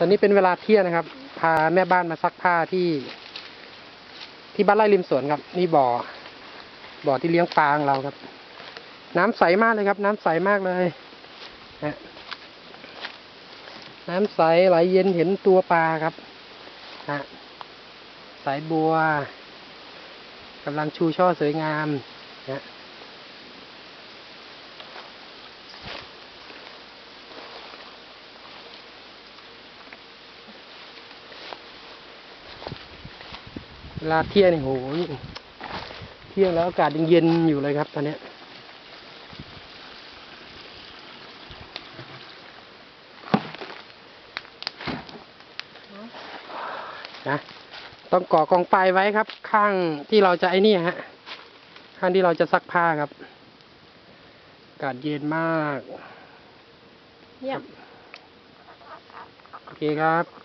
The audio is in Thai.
ตอนนี้เป็นเวลาเที่ยงนะครับ พาแม่บ้านมาซักผ้าที่ ที่บ้านไร่ริมสวนครับ นี่บ่อ บ่อที่เลี้ยงปลาของเราครับ น้ำใสมากเลยครับ น้ำใสมากเลยนะน้ำใสไหลเย็นเห็นตัวปลาครับนะสายบัวกำลังชูช่อสวยงามนะ เวลาเที่ยงนี่โหเที่ยงแล้วอากาศยังเย็นอยู่เลยครับตอนเนี้ยนะต้องก่อกองไฟไว้ครับ ข้างที่เราจะไอ้นี่ฮะ ข้างที่เราจะซักผ้าครับ อากาศเย็นมาก เยี่ยม โอเคครับ